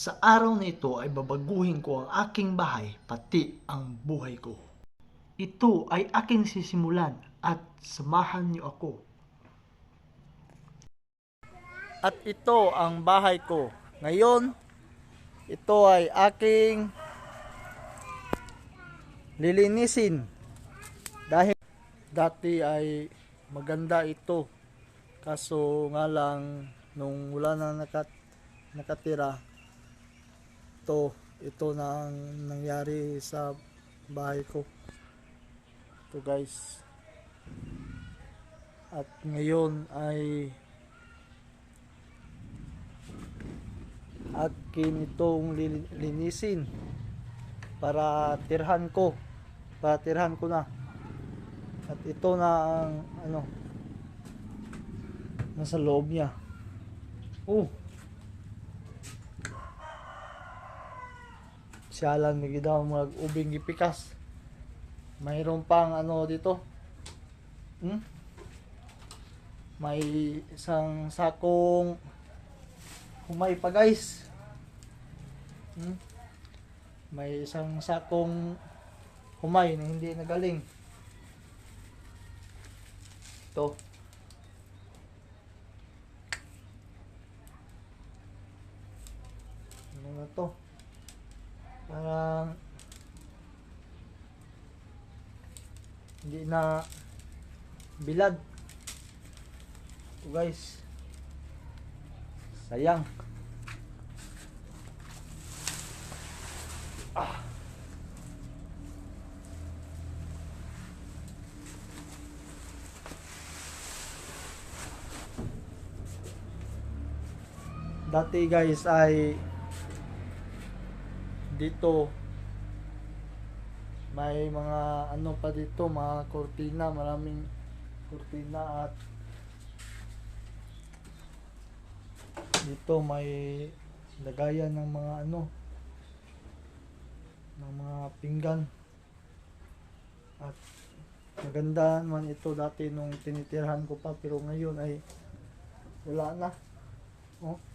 Sa araw na ito ay babaguhin ko ang aking bahay pati ang buhay ko. Ito ay aking sisimulan at samahan niyo ako. At ito ang bahay ko. Ngayon, ito ay aking lilinisin. Dahil dati ay maganda ito. Kaso nga lang nung wala na nakat nakatira ito ito na ang nangyari sa bahay ko. Ito guys. At ngayon ay akin itong linisin para tirhan ko para tirhan ko na at ito na ang ano nasa loob niya oh siyalan may daw mag ubing gipikas. Mayroon pang ano dito. Hmm? may isang sakong humay pa guys. Hmm? may isang sakong humay na hindi nagaling. Ito. Ano na to parang hindi na bilad. Ito guys. Sayang. Ah. Dati guys ay dito. May mga ano pa dito mga kortina maraming kortina at dito may lagayan ng mga ano ng mga pinggan. At maganda naman ito dati nung tinitirhan ko pa pero ngayon ay wala na. Oh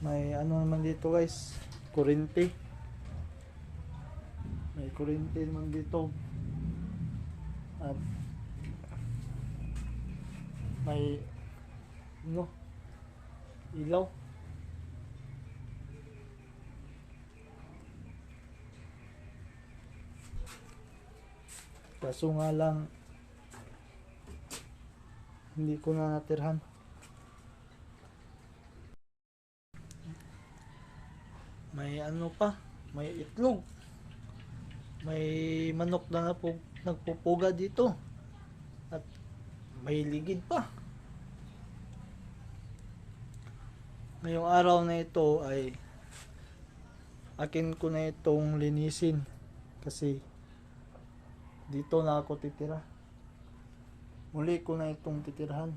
may ano naman dito guys. Kurinti. May kurinti naman dito. At may ano? Ilaw. Kaso nga lang hindi ko na natirhan may ano pa may itlog. May manok na napu, nagpupuga dito. At may ligid pa. Ngayong araw na ito ay akin ko na itong linisin kasi dito na ako titira. Muli ko na itong titirahan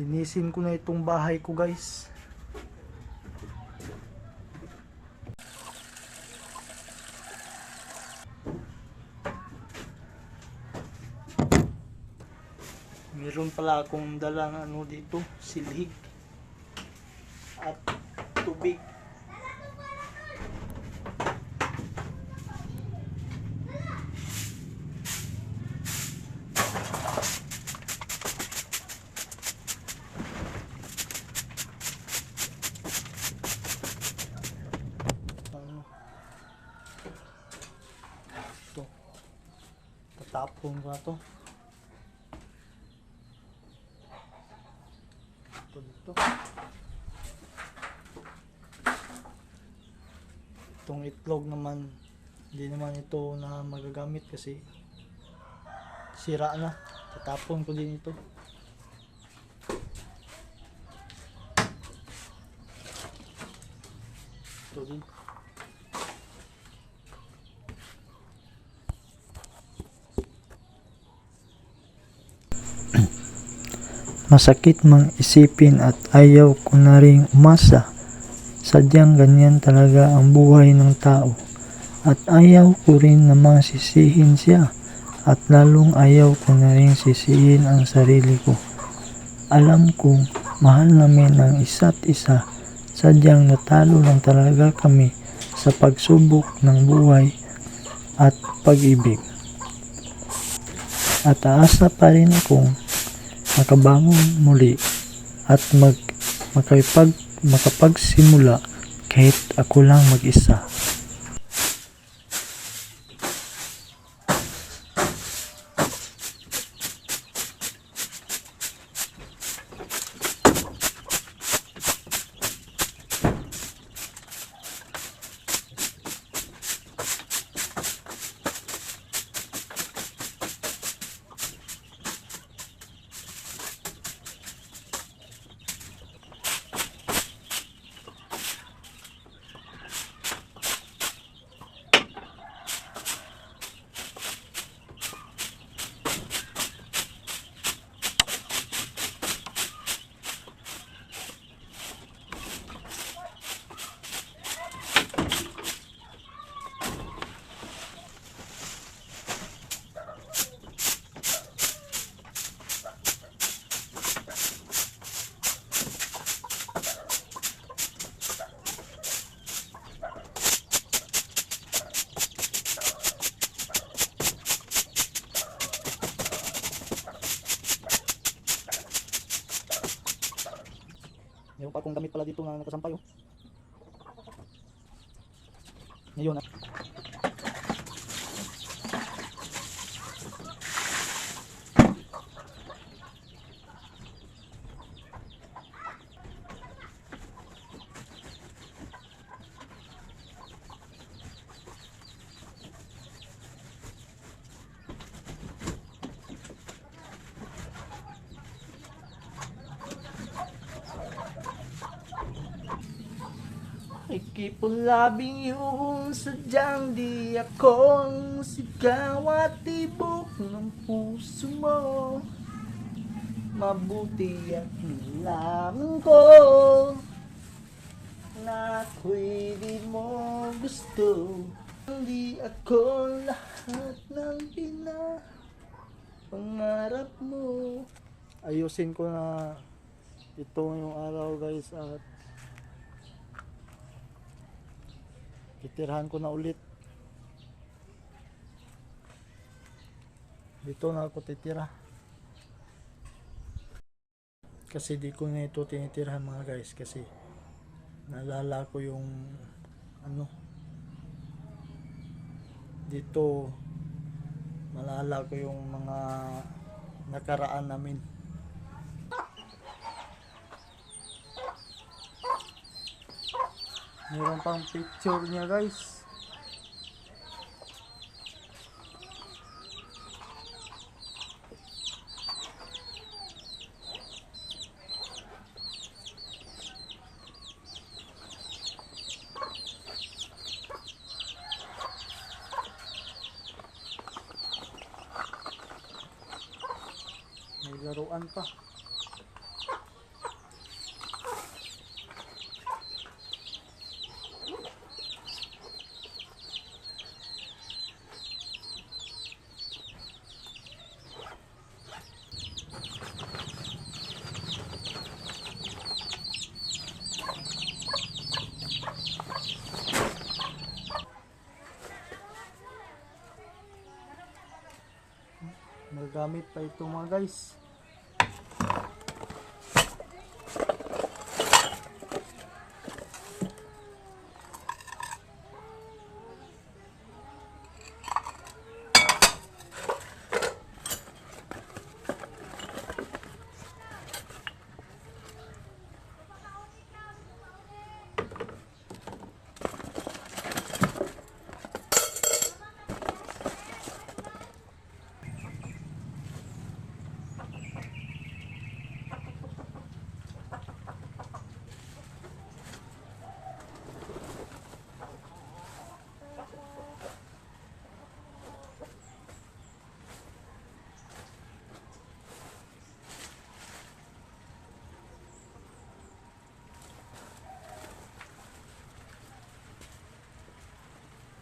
linisin ko na itong bahay ko guys. Meron pala akong dalang ano dito silhig at tubig tatapon ko na to. Ito dito itong itlog naman hindi naman ito na magagamit kasi sira na. Tatapon ko din ito. Ito din Masakit mang isipin at ayaw ko na ring umasa. Sadyang ganyan talaga ang buhay ng tao. At ayaw ko rin namang sisihin siya at lalong ayaw ko na rin sisihin ang sarili ko. Alam kong mahal namin ang isa't isa, sadyang natalo lang talaga kami sa pagsubok ng buhay at pag-ibig. At aasa pa rin akong makabangon muli at mag makapag makapagsimula kahit ako lang mag-isa. Meron pa akong damit pala dito na nakasampay oh. Ngayon ah. I keep on loving you Sadyang di akong sigaw at tibok ng puso mo. Mabuti at nilaman ko Na ako'y di mo gusto. Hindi ako lahat ng pina Pangarap mo. Ayusin ko na ito yung araw guys at Titirahan ko na ulit. Dito na ako titira. Kasi di ko na ito tinitirahan mga guys kasi nalala ko yung ano dito nalala ko yung mga nakaraan namin Meron pang picture niya guys. May laruan pa. Magamit pa ito mga guys.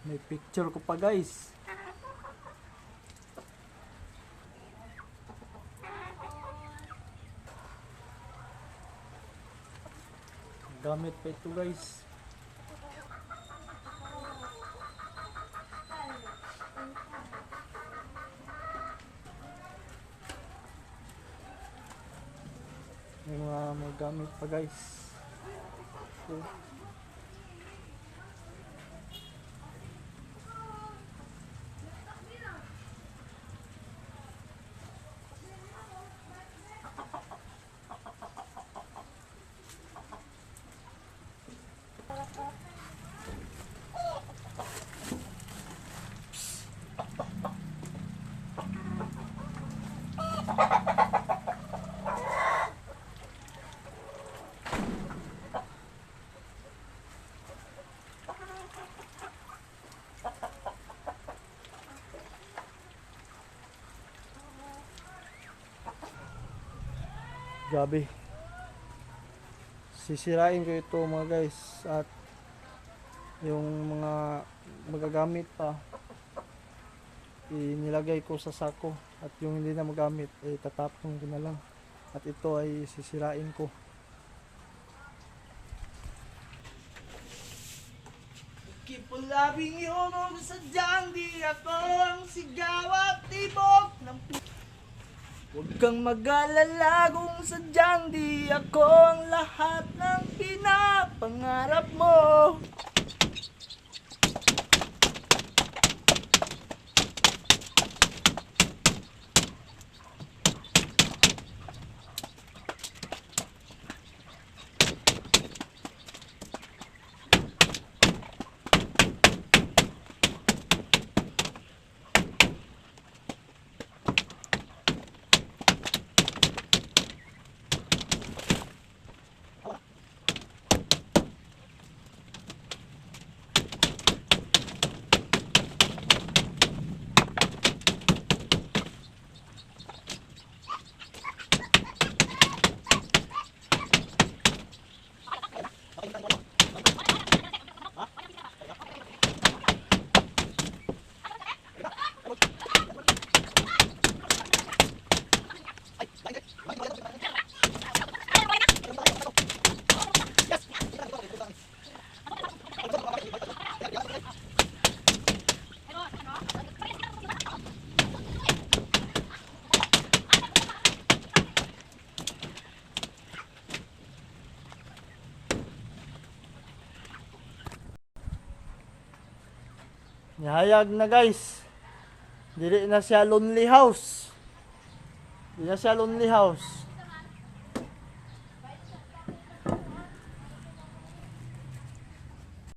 May picture ko pa guys. Gamit pa ito guys. May mga may gamit pa guys. So, Grabe. Sisirain ko ito mga guys at yung mga magagamit pa inilagay ko sa sako at yung hindi na magamit ay tatapon ko na lang at ito ay sisirain ko. Keep on loving you sadyang di ako ang sigaw at Huwag kang mag-alala kung sadyang di ako ang lahat ng pinapangarap mo. Nihayag na guys. Dili na siya lonely house. Dili na siya lonely house.